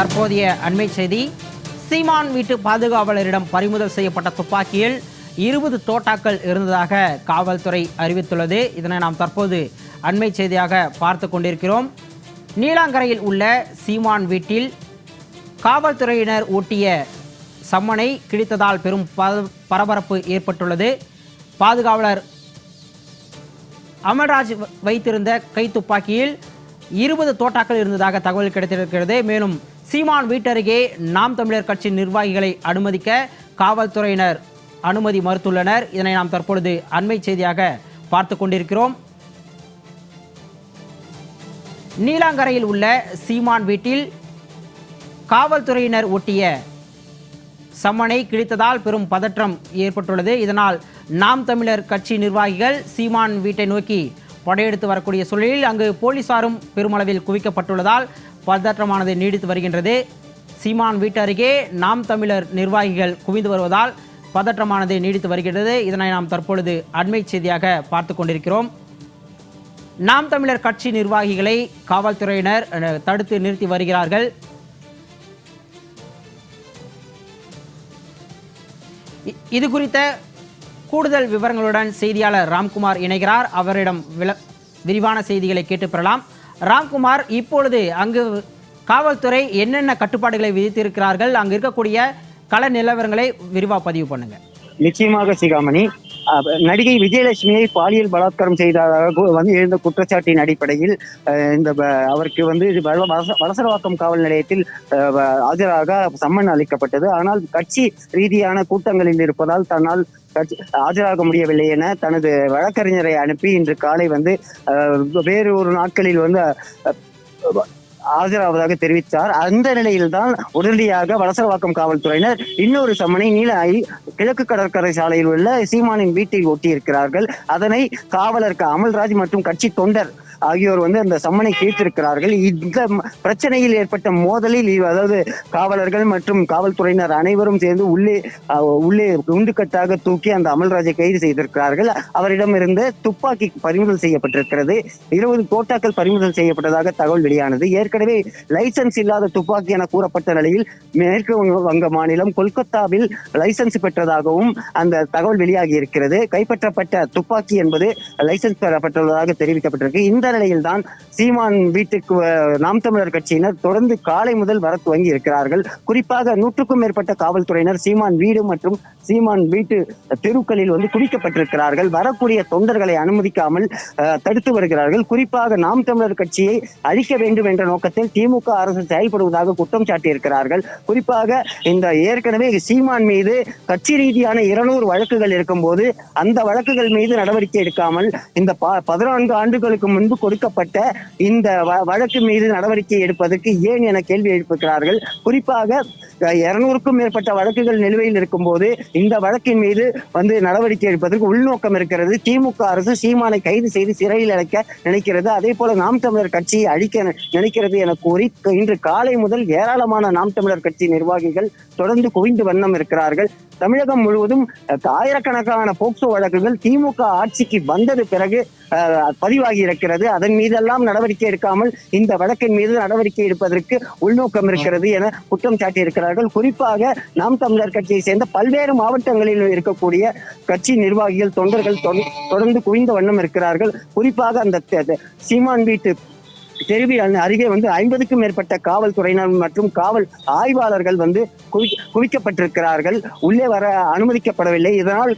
தற்போதைய அண்மை செய்தி. சீமான் வீட்டு பாதுகாவலரிடம் பறிமுதல் செய்யப்பட்ட துப்பாக்கியில் இருபது தோட்டாக்கள் இருந்ததாக காவல்துறை அறிவித்துள்ளது. இதனை நாம் தற்போது அண்மை செய்தியாக பார்த்து கொண்டிருக்கிறோம். நீலாங்கரையில் உள்ள சீமான் வீட்டில் காவல்துறையினர் ஊட்டிய சம்மனை கிழித்ததால் பெரும் பரபரப்பு ஏற்பட்டுள்ளது. பாதுகாவலர் அமர்ராஜ் வைத்திருந்த கைத்துப்பாக்கியில் இருபது தோட்டாக்கள் இருந்ததாக தகவல் கிடைத்திருக்கிறது. மேலும் சீமான் வீட்டருகே நாம் தமிழர் கட்சி நிர்வாகிகளை அனுமதிக்க காவல்துறையினர் அனுமதி மறுத்துள்ளனர். இதனை நாம் தற்பொழுது அண்மை செய்தியாக பார்த்து கொண்டிருக்கிறோம். நீலாங்கரையில் உள்ள சீமான் வீட்டில் காவல்துறையினர் ஒட்டிய சம்மனை கிழித்ததால் பெரும் பதற்றம் ஏற்பட்டுள்ளது. இதனால் நாம் தமிழர் கட்சி நிர்வாகிகள் சீமான் வீட்டை நோக்கி படையெடுத்து வரக்கூடிய சூழலில் அங்கு போலீசாரும் பெருமளவில் குவிக்கப்பட்டுள்ளதால் பதற்றமானது நீடித்து வருகின்றது. சீமான் வீட்டு அருகே நாம் தமிழர் நிர்வாகிகள் குவிந்து வருவதால் பதற்றமானது நீடித்து வருகின்றது. இதனை நாம் தற்பொழுது அண்மை செய்தியாக பார்த்து கொண்டிருக்கிறோம். நாம் தமிழர் கட்சி நிர்வாகிகளை காவல்துறையினர் தடுத்து நிறுத்தி வருகிறார்கள். இது குறித்த கூடுதல் விவரங்களுடன் செய்தியாளர் ராம்குமார் இணைகிறார். அவரிடம் விரிவான செய்திகளை கேட்டு பெறலாம். ராம்குமார் இப்பொழுது அங்கு காவல்துறை என்னென்ன கட்டுப்பாடுகளை விதித்திருக்கிறார்கள்? அங்கு இருக்கக்கூடிய கள நிலவரங்களை விரிவாக பதிவு பண்ணுங்க. நிச்சயமாக சிகாமணி. நடிகை விஜயலட்சுமியை பாலியல் பலாத்காரம் செய்ததாக வந்து எழுந்த குற்றச்சாட்டின் அடிப்படையில் இந்த அவருக்கு வந்து இது வலசரவாக்கம் காவல் நிலையத்தில் ஆஜராக சம்மன் அளிக்கப்பட்டது. ஆனால் கட்சி ரீதியான கூட்டங்களில் இருப்பதால் தன்னால் ஆஜராக முடியவில்லை என தனது வழக்கறிஞரை அனுப்பி இன்று காலை வந்து வேறு ஒரு நாட்களில் வந்து ஆஜராவதாக தெரிவித்தார். அந்த நிலையில்தான் உடனடியாக வலசரவாக்கம் காவல்துறையினர் இன்னொரு சம்மனை நீலாய் கிழக்கு கடற்கரை சாலையில் உள்ள சீமானின் வீட்டில் ஒட்டியிருக்கிறார்கள். அதனை காவலர் க- அமல்ராஜ் மற்றும் கட்சி தொண்டர் ஆகியோர் வந்து அந்த சம்மனை கேட்டிருக்கிறார்கள். இந்த பிரச்சனையில் ஏற்பட்ட மோதலில் அதாவது காவலர்கள் மற்றும் காவல்துறையினர் அனைவரும் சேர்ந்து உள்ளே உள்ளே குண்டுக்கட்டாக தூக்கி அந்த அமல்ராஜை கைது செய்திருக்கிறார்கள். அவரிடமிருந்து துப்பாக்கி பறிமுதல் செய்யப்பட்டிருக்கிறது. இருபது தோட்டாக்கள் பறிமுதல் செய்யப்பட்டதாக தகவல் வெளியானது. ஏற்கனவே லைசன்ஸ் இல்லாத துப்பாக்கி என கூறப்பட்ட நிலையில் மேற்கு வங்க- வங்க மாநிலம் கொல்கத்தாவில் லைசன்ஸ் பெற்றதாகவும் அந்த தகவல் வெளியாகி இருக்கிறது. கைப்பற்றப்பட்ட துப்பாக்கி என்பது லைசன்ஸ் பெறப்பட்டுள்ளதாக தெரிவிக்கப்பட்டிருக்கு. இந்த நிலையில் தான் சீமான் வீட்டுக்கு நாம் தமிழர் கட்சியினர் தொடர்ந்து காலை முதல் வர துவங்கி இருக்கிறார்கள். குறிப்பாக நூற்றுக்கும் மேற்பட்ட காவல்துறையினர் சீமான் வீடு மற்றும் சீமான் வீட்டு தெருக்களில் வந்து குவிக்கப்பட்டிருக்கிறார்கள் வரக்கூடிய தொண்டர்களை அனுமதிக்காமல் தடுத்து வருகிறார்கள். குறிப்பாக நாம் தமிழர் கட்சியை அழிக்க வேண்டும் என்ற நோக்கத்தில் திமுக அரசு செயல்படுவதாக குற்றம் சாட்டியிருக்கிறார்கள். குறிப்பாக இந்த ஏற்கனவே சீமான் மீது கட்சி ரீதியான இருநூறு வழக்குகள் இருக்கும்போது அந்த வழக்குகள் மீது நடவடிக்கை எடுக்காமல் இந்த பதினான்கு ஆண்டுகளுக்கு முன்பு கொடுக்கப்பட்ட இந்த வழக்கு மீது நடவடிக்கை எடுப்பதற்கு ஏன் என கேள்வி எழுப்புகிறார்கள் குறிப்பாக இருநூறுக்கும் மேற்பட்ட வழக்குகள் நிலுவையில் இருக்கும்போது இந்த வழக்கின் மீது வந்து நடவடிக்கை எடுப்பதற்கு உள்நோக்கம் இருக்கிறது. திமுக அரசு சீமானை கைது செய்து சிறையில் அடைக்க நினைக்கிறது. அதே போல நாம் தமிழர் கட்சியை அழிக்க நினைக்கிறது என கூறி இன்று காலை முதல் ஏராளமான நாம் தமிழர் கட்சி நிர்வாகிகள் தொடர்ந்து குவிந்து வண்ணம் இருக்கிறார்கள். தமிழகம் முழுவதும் ஆயிரக்கணக்கான போக்சோ வழக்குகள் திமுக ஆட்சிக்கு வந்தது பிறகு பதிவாகி இருக்கிறது. அதன் மீதெல்லாம் நடவடிக்கை எடுக்காமல் இந்த வழக்கின் மீது நடவடிக்கை எடுப்பதற்கு உள்நோக்கம் இருக்கிறது என குற்றம் சாட்டியிருக்கிறார்கள். குறிப்பாக நாம் தமிழர் கட்சியை சேர்ந்த பல்வேறு மாவட்டங்களில் இருக்கக்கூடிய கட்சி நிர்வாகிகள் தொண்டர்கள் தொடர்ந்து குவிந்த வண்ணம் இருக்கிறார்கள். குறிப்பாக அந்த சீமான் வீட்டு தெருவில் அருகே வந்து ஐம்பதுக்கும் மேற்பட்ட காவல்துறையினர் மற்றும் காவல் ஆய்வாளர்கள் வந்து குவிக்கப்பட்டிருக்கிறார்கள். உள்ளே வர அனுமதிக்கப்படவில்லை. இதனால்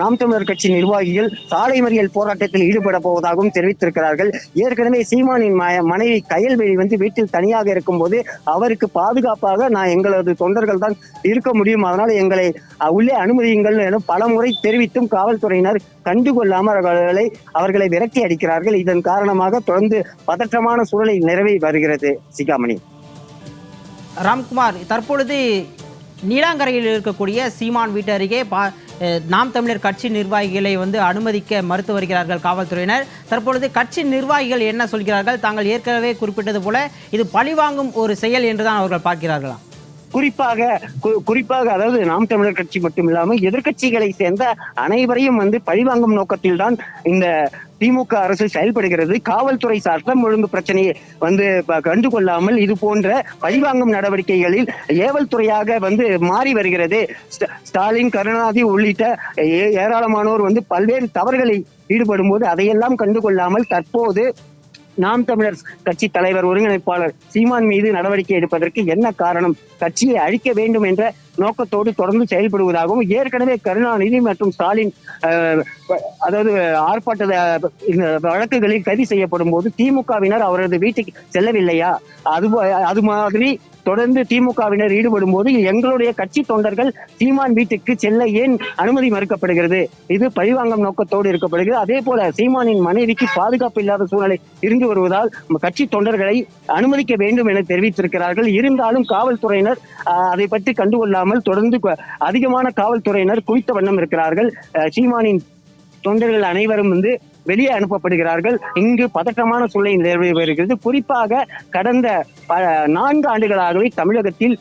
நாம் தமிழர் கட்சி நிர்வாகிகள் சாலை மறியல் போராட்டத்தில் ஈடுபட போவதாகவும் தெரிவித்திருக்கிறார்கள். ஏற்கனவே சீமானின் மனைவி கயல்வெளி வந்து வீட்டில் தனியாக இருக்கும்போது அவருக்கு பாதுகாப்பாக நான் எங்களது தொண்டர்கள் தான் இருக்க முடியும். அதனால் எங்களை உள்ளே அனுமதியுங்கள் என பல முறை தெரிவித்தும் காவல்துறையினர் கண்டுகொள்ளாமல் அவர்களை அவர்களை விரட்டி அடிக்கிறார்கள். இதன் காரணமாக தொடர்ந்து பதற்றமான சூழலை நிலவி வருகிறது சிகாமணி. ராம்குமார் தற்பொழுது நீலாங்கரையில் இருக்கக்கூடிய சீமான் வீட்டு அருகே பா நாம் தமிழர் கட்சி நிர்வாகிகளை வந்து அனுமதிக்க மறுத்து வருகிறார்கள் காவல்துறையினர். தற்பொழுது கட்சி நிர்வாகிகள் என்ன சொல்கிறார்கள் தாங்கள் ஏற்கனவே குறிப்பிட்டது போல இது பழிவாங்கும் ஒரு செயல் என்றுதான் அவர்கள் பார்க்கிறார்களா? குறிப்பாக கு- குறிப்பாக அதாவது நாம் தமிழர் கட்சி மட்டும் இல்லாமல் எதிர்க்கட்சிகளை சேர்ந்த அனைவரையும் வந்து பழிவாங்கும் நோக்கத்தில் தான் இந்த திமுக அரசு செயல்படுகிறது. காவல்துறை சட்டம் ஒழுங்கு பிரச்சனையை வந்து ப- கண்டுகொள்ளாமல் இது போன்ற பழிவாங்கும் நடவடிக்கைகளில் ஏவல் துறையாக வந்து மாறி வருகிறது. ஸ்ட- ஸ்டாலின் கருணாநிதி உள்ளிட்ட ஏ- ஏராளமானோர் வந்து பல்வேறு தவறுகளில் ஈடுபடும் போது அதையெல்லாம் கண்டுகொள்ளாமல் தற்போது நாம் தமிழர் கட்சி தலைவர் ஒருங்கிணைப்பாளர் சீமான் மீது நடவடிக்கை எடுப்பதற்கு என்ன காரணம்? கட்சியை அழிக்க வேண்டும் என்ற நோக்கத்தோடு தொடர்ந்து செயல்படுவதாகவும் ஏற்கனவே கருணாநிதி மற்றும் ஸ்டாலின் அதாவது ஆர்ப்பாட்ட வழக்குகளில் கைது செய்யப்படும் போது திமுகவினர் அவரது வீட்டுக்கு செல்லவில்லையா? அது அது மாதிரி தொடர்ந்து திமுகவினர் ஈடுபடும் போது எங்களுடைய கட்சி தொண்டர்கள் சீமான் வீட்டுக்கு செல்ல ஏன் அனுமதி மறுக்கப்படுகிறது? இது பழிவாங்கும் நோக்கத்தோடு இருக்கப்படுகிறது. அதே போல சீமானின் மனைவிக்கு பாதுகாப்பு இல்லாத சூழ்நிலை இருந்து வருவதால் கட்சி தொண்டர்களை அனுமதிக்க வேண்டும் என தெரிவித்திருக்கிறார்கள். இருந்தாலும் காவல்துறையினர் அதை பற்றி கண்டுகொள்ளாமல் தொடர்ந்து அதிகமான காவல்துறையினர் குவித்த வண்ணம் இருக்கிறார்கள். சீமானின் தொண்டர்கள் அனைவரும் வந்து வெளியே அனுப்பப்படுகிறார்கள். இங்கு பதற்றமான சூழ்நிலை நிலவி வருகிறது குறிப்பாக கடந்த ப- நான்கு ஆண்டுகளாகவே தமிழகத்தில்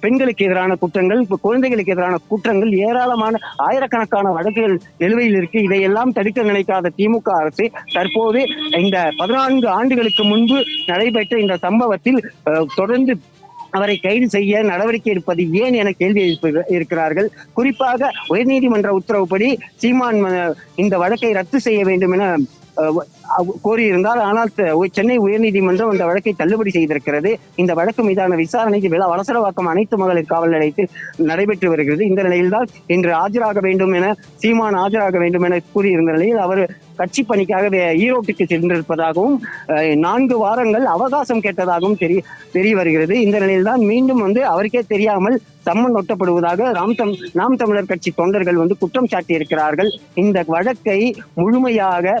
பெண்களுக்கு எதிரான குற்றங்கள் குழந்தைகளுக்கு எதிரான குற்றங்கள் ஏராளமான ஆயிரக்கணக்கான வழக்குகள் நிலுவையில் இருக்கு. இதையெல்லாம் தடுக்க நினைக்காத திமுக அரசு தற்போது இந்த பதினான்கு ஆண்டுகளுக்கு முன்பு நடைபெற்ற இந்த சம்பவத்தில் அஹ், தொடர்ந்து அவரை கைது செய்ய நடவடிக்கை எடுப்பது ஏன் என கேள்வி இருக்கிறார்கள். குறிப்பாக உயர்நீதிமன்ற உத்தரவுப்படி சீமான் இந்த வழக்கை ரத்து செய்ய வேண்டும் என கோரியிருந்தார். ஆனால் சென்னை உயர்நீதிமன்றம் அந்த வழக்கை தள்ளுபடி செய்திருக்கிறது. இந்த வழக்கு மீதான விசாரணைக்கு விழா வலசரவாக்கம் அனைத்து மகளிர் காவல் நிலையத்தில் நடைபெற்று வருகிறது. இந்த நிலையில்தான் இன்று ஆஜராக வேண்டும் என சீமான் ஆஜராக வேண்டும் என கூறியிருந்த நிலையில் அவர் கட்சி பணிக்காக ஈரோட்டுக்கு சென்றிருப்பதாகவும் நான்கு வாரங்கள் அவகாசம் கேட்டதாகவும் தெரிய தெரிய வருகிறது. இந்த நிலையில்தான் மீண்டும் வந்து அவருக்கே தெரியாமல் சம்மன் ஒட்டப்படுவதாக ராம் தம் நாம் தமிழர் கட்சி தொண்டர்கள் வந்து குற்றம் சாட்டி இருக்கிறார்கள் இந்த வழக்கை முழுமையாக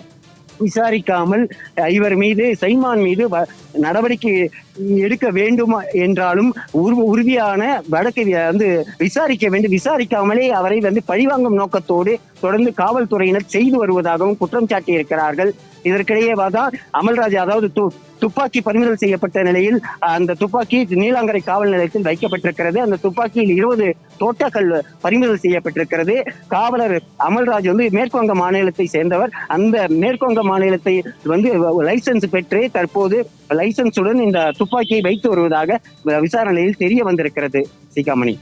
விசாரிக்காமல் இவர் மீது சைமான் மீது நடவடிக்கை எடுக்க வேண்டுமா என்றாலும் உறுதியான வழக்கை வந்து விசாரிக்க வேண்டும். விசாரிக்காமலே அவரை வந்து பழிவாங்கும் நோக்கத்தோடு தொடர்ந்து காவல்துறையினர் செய்து வருவதாகவும் குற்றம் சாட்டி இருக்கிறார்கள் இதற்கிடையே தான் அமல்ராஜ் அதாவது துப்பாக்கி பறிமுதல் செய்யப்பட்ட நிலையில் அந்த துப்பாக்கி நீலாங்கரை காவல் நிலையத்தில் வைக்கப்பட்டிருக்கிறது. அந்த துப்பாக்கியில் இருபது தோட்டாக்கள் பறிமுதல் செய்யப்பட்டிருக்கிறது. காவலர் அமல்ராஜ் வந்து மேற்குவங்க மாநிலத்தை சேர்ந்தவர். அந்த மேற்குவங்க மாநிலத்தை வந்து லைசன்ஸ் பெற்று தற்போது லைசன்ஸுடன் இந்த துப்பாக்கியை வைத்து வருவதாக விசாரணையில் தெரிய வந்திருக்கிறது. சீகாமணி.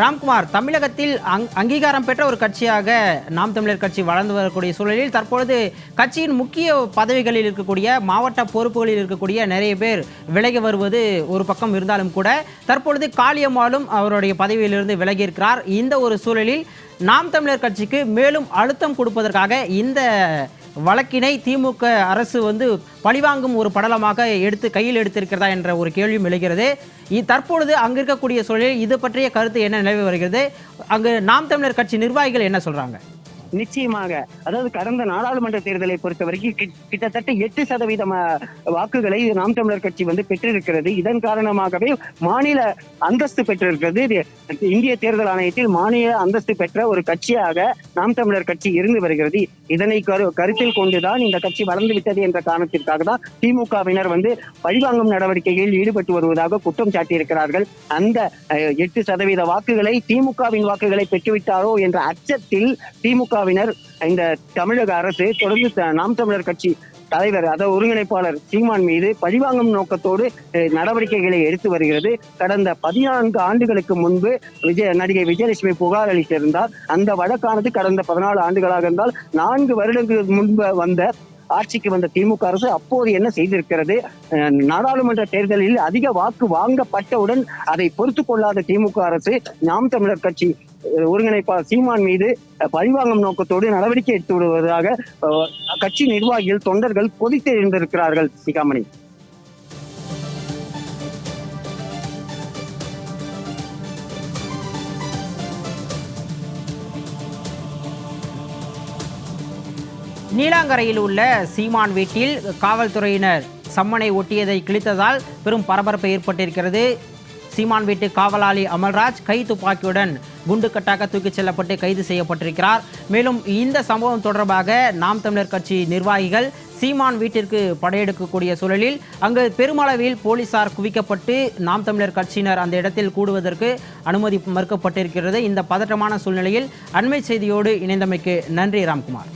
ராம்குமார் தமிழகத்தில் அங் அங்கீகாரம் பெற்ற ஒரு கட்சியாக நாம் தமிழர் கட்சி வளர்ந்து வரக்கூடிய சூழலில் தற்பொழுது கட்சியின் முக்கிய பதவிகளில் இருக்கக்கூடிய மாவட்ட பொறுப்புகளில் இருக்கக்கூடிய நிறைய பேர் விலகி வருவது ஒரு பக்கம் இருந்தாலும் கூட தற்பொழுது காளியம்மாளும் அவருடைய பதவியிலிருந்து விலகி இருக்கிறார் இந்த ஒரு சூழலில் நாம் தமிழர் கட்சிக்கு மேலும் அழுத்தம் கொடுப்பதற்காக இந்த வழக்கினை திமுக அரசு வந்து பழிவாங்கும் ஒரு படலமாக எடுத்து கையில் எடுத்திருக்கிறதா என்ற ஒரு கேள்வியும் எழுகிறது. இ- தற்பொழுது அங்கு இருக்கக்கூடிய சூழலில் இது பற்றிய கருத்து என்ன நிலவி வருகிறது? அங்கு நாம் தமிழர் கட்சி நிர்வாகிகள் என்ன சொல்றாங்க? நிச்சயமாக. அதாவது கடந்த நாடாளுமன்ற தேர்தலை பொறுத்த வரைக்கும் கிட்டத்தட்ட எட்டு சதவீதம் வாக்குகளை நாம் தமிழர் கட்சி வந்து பெற்றிருக்கிறது. இதன் காரணமாகவே மாநில அந்தஸ்து பெற்றிருக்கிறது. இந்திய தேர்தல் ஆணையத்தில் மாநில அந்தஸ்து பெற்ற ஒரு கட்சியாக நாம் தமிழர் கட்சி இருந்து வருகிறது. இதனை கரு கருத்தில் கொண்டுதான் இந்த கட்சி வளர்ந்து விட்டது என்ற காரணத்திற்காக தான் திமுகவினர் வந்து பழிவாங்கும் நடவடிக்கையில் ஈடுபட்டு வருவதாக குற்றம் சாட்டியிருக்கிறார்கள். அந்த அஹ், எட்டு சதவீத வாக்குகளை திமுகவின் வாக்குகளை பெற்றுவிட்டாரோ என்ற அச்சத்தில் திமுகவினர் இந்த தமிழக அரசு தொடர்ந்து நாம் தமிழர் கட்சி தலைவர் அதாவது ஒருங்கிணைப்பாளர் சீமான் மீது பழிவாங்கும் நோக்கத்தோடு நடவடிக்கைகளை எடுத்து வருகிறது. கடந்த பதினான்கு ஆண்டுகளுக்கு முன்பு விஜய நடிகை விஜயலட்சுமி புகார் அளித்திருந்தார். அந்த வழக்கானது கடந்த பதினாலு ஆண்டுகளாக இருந்தால் நான்கு வருடங்களுக்கு முன்பு வந்த ஆட்சிக்கு வந்த திமுக அரசு அப்போது என்ன செய்திருக்கிறது? அஹ், நாடாளுமன்ற தேர்தலில் அதிக வாக்கு வாங்கப்பட்டவுடன் அதை பொறுத்து கொள்ளாத திமுக அரசு நாம் தமிழர் கட்சி ஒருங்கிணைப்பாளர் சீமான் மீது பழிவாங்கும் நோக்கத்தோடு நடவடிக்கை எடுத்து விடுவதாக கட்சி நிர்வாகிகள் தொண்டர்கள் கொதித்து எழுந்திருக்கிறார்கள் சிகாமணி. நீலாங்கரையில் உள்ள சீமான் வீட்டில் காவல்துறையினர் சம்மனை ஒட்டியதை கிழித்ததால் பெரும் பரபரப்பு ஏற்பட்டிருக்கிறது. சீமான் வீட்டு காவலாளி அமல்ராஜ் கை துப்பாக்கியுடன் குண்டுக்கட்டாக தூக்கிச் செல்லப்பட்டு கைது செய்யப்பட்டிருக்கிறார். மேலும் இந்த சம்பவம் தொடர்பாக நாம் தமிழர் கட்சி நிர்வாகிகள் சீமான் வீட்டிற்கு படையெடுக்கக்கூடிய சூழலில் அங்கு பெருமளவில் போலீசார் குவிக்கப்பட்டு நாம் தமிழர் கட்சியினர் அந்த இடத்தில் கூடுவதற்கு அனுமதி மறுக்கப்பட்டிருக்கிறது. இந்த பதற்றமான சூழ்நிலையில் அண்மை செய்தியோடு இணைந்தமைக்கு நன்றி ராம்குமார்.